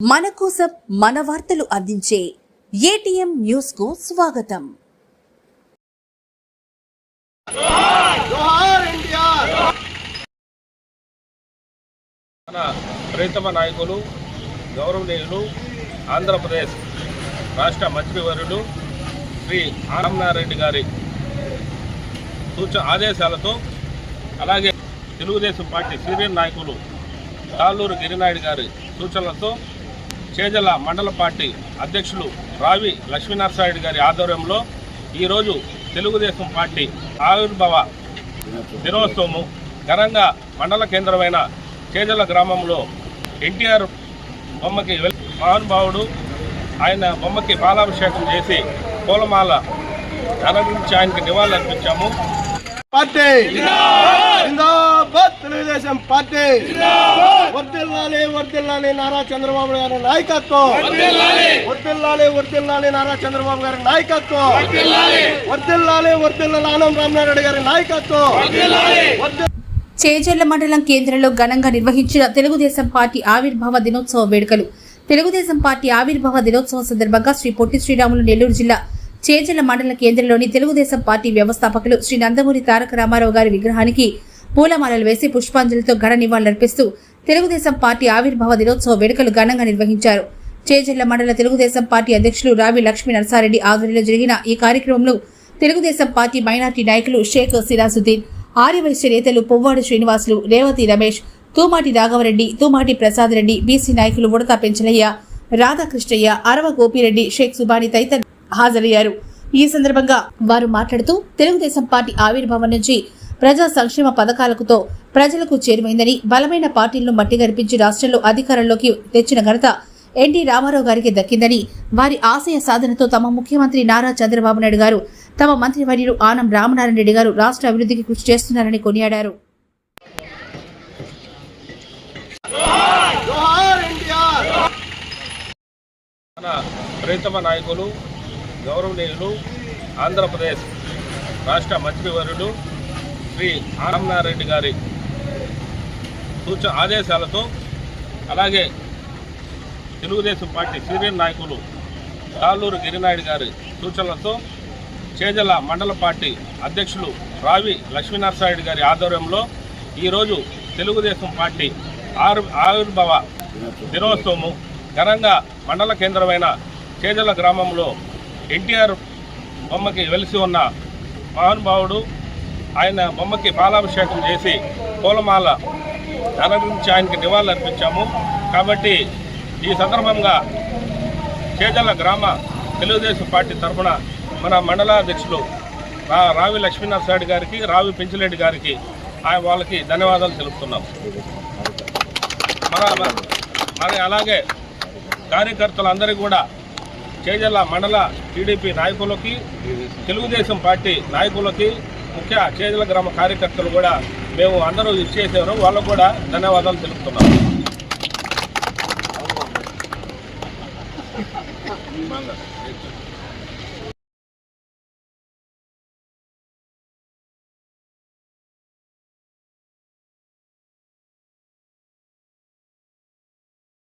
మన కోసం మన వార్తలు అందించే ఏటీఎం న్యూస్కు స్వాగతం. మన ప్రీతమ నాయకులు గౌరవనీయులు ఆంధ్రప్రదేశ్ రాష్ట్ర మంత్రివర్యులు శ్రీ ఆనందారెడ్డి గారి సూచ ఆదేశాలతో అలాగే తెలుగుదేశం పార్టీ సీనియర్ నాయకులు తాళ్ళూరు గిరినాయుడు గారి సూచనలతో చేజల మండల పార్టీ అధ్యక్షులు రావి లక్ష్మీనరసారెడ్డి గారి ఆధ్వర్యంలో ఈరోజు తెలుగుదేశం పార్టీ ఆవిర్భావ దినోత్సవము ఘనంగా మండల కేంద్రమైన చేజల గ్రామంలో ఎన్టీఆర్ బొమ్మకి మహానుభావుడు ఆయన బొమ్మకి పాలాభిషేకం చేసి పూలమాల అలంకరించి ఆయనకి నివాళులు అర్పించాము పార్టీ! తెలుగుదేశం పార్టీ. వర్దిల్లాలి వర్దిల్లాలి నారా చంద్రబాబు గారి నాయకత్వం. వర్దిల్లాలి. వర్దిల్లాలి నారా చంద్రబాబు గారి నాయకత్వం. వర్దిల్లాలి. వర్దిల్లాలి ఆనం రామనారాయణ గారి నాయకత్వం. చేజర్ల మండలం కేంద్రంలో ఘనంగా నిర్వహించిన తెలుగుదేశం పార్టీ ఆవిర్భావ దినోత్సవ వేడుకలు. తెలుగుదేశం పార్టీ ఆవిర్భావ దినోత్సవం సందర్భంగా శ్రీ పొట్టి శ్రీరాములు నెల్లూరు జిల్లా చేజర్ల మండల కేంద్రంలోని తెలుగుదేశం పార్టీ వ్యవస్థాపకులు శ్రీ నందమూరి తారక రామారావు గారి విగ్రహానికి పూలమాలలు వేసి పుష్పాంజలితో ఘన నివాళులర్పిస్తూ తెలుగుదేశం పార్టీ ఆవిర్భావ దినోత్సవ వేడుకలు ఘనంగా నిర్వహించారు. చేజర్ల మండల తెలుగుదేశం పార్టీ అధ్యక్షులు రావి లక్ష్మీ నరసారెడ్డి ఆధ్వర్యంలో జరిగిన ఈ కార్యక్రమంలో తెలుగుదేశం పార్టీ మైనార్టీ నాయకులు షేక్ సిరాసుద్దీన్ ఆర్యవైశ్య నేతలు పువ్వాడు శ్రీనివాసులు రేవతి రమేష్ తూమాటి రాఘవరెడ్డి తూమాటి ప్రసాద్ రెడ్డి బీసీ నాయకులు ఉడతా పెంచలయ్య రాధాకృష్ణయ్య అరవ గోపిరెడ్డి షేక్ సుబాని తదితరులు హాజరయ్యారు. ఈ సందర్భంగా వారు మాట్లాడుతూ తెలుగుదేశం పార్టీ ఆవిర్భావం నుంచి ప్రజా సంక్షేమ పథకాలకుతో ప్రజలకు చేరువైందని బలమైన పార్టీలను మట్టి గరిపించి రాష్ట్రంలో అధికారంలోకి తెచ్చిన ఘనత ఎన్టీ రామారావు గారికి దక్కిందని వారి ఆశయ సాధనతో తమ ముఖ్యమంత్రి నారా చంద్రబాబు నాయుడు గారు తమ మంత్రివర్యులు ఆనం రామనారాయణ రెడ్డి గారు రాష్ట్ర అభివృద్ధికి కృషి చేస్తున్నారని కొనియాడారు. నాయకులు గౌరవనీయులు ఆంధ్రప్రదేశ్ రాష్ట్ర మంత్రివర్యులు శ్రీ ఆనందారెడ్డి గారి సూచ ఆదేశాలతో అలాగే తెలుగుదేశం పార్టీ సీనియర్ నాయకులు తాళ్ళూరు గిరినాయుడు గారి సూచనలతో చేజల మండల పార్టీ అధ్యక్షులు రావి లక్ష్మీనరసాయుడు గారి ఆధ్వర్యంలో ఈరోజు తెలుగుదేశం పార్టీ ఆరు ఆవిర్భావ దినోత్సవము ఘనంగా మండల కేంద్రమైన చేజల గ్రామంలో ఎన్టీఆర్ బొమ్మకి వెలిసి ఉన్న మహానుభావుడు ఆయన బొమ్మకి పాలాభిషేకం చేసి పూలమాల అలంకరించి ఆయనకి నివాళులు అర్పించాము. కాబట్టి ఈ సందర్భంగా చేజల గ్రామ తెలుగుదేశం పార్టీ తరఫున మన మండలాధ్యక్షులు రా రావి లక్ష్మీనరసారెడ్డి గారికి రావి పెంచిరెడ్డి గారికి ఆయన వాళ్ళకి ధన్యవాదాలు తెలుపుతున్నాం. మన మరి అలాగే కార్యకర్తలందరికీ కూడా చేజల్ల మండల టీడీపీ నాయకులకి తెలుగుదేశం పార్టీ నాయకులకి ముఖ్య చేజల గ్రామ కార్యకర్తలు కూడా మేము అందరూ ఇచ్చేసారు వాళ్ళకు కూడా ధన్యవాదాలు తెలుపుతున్నాం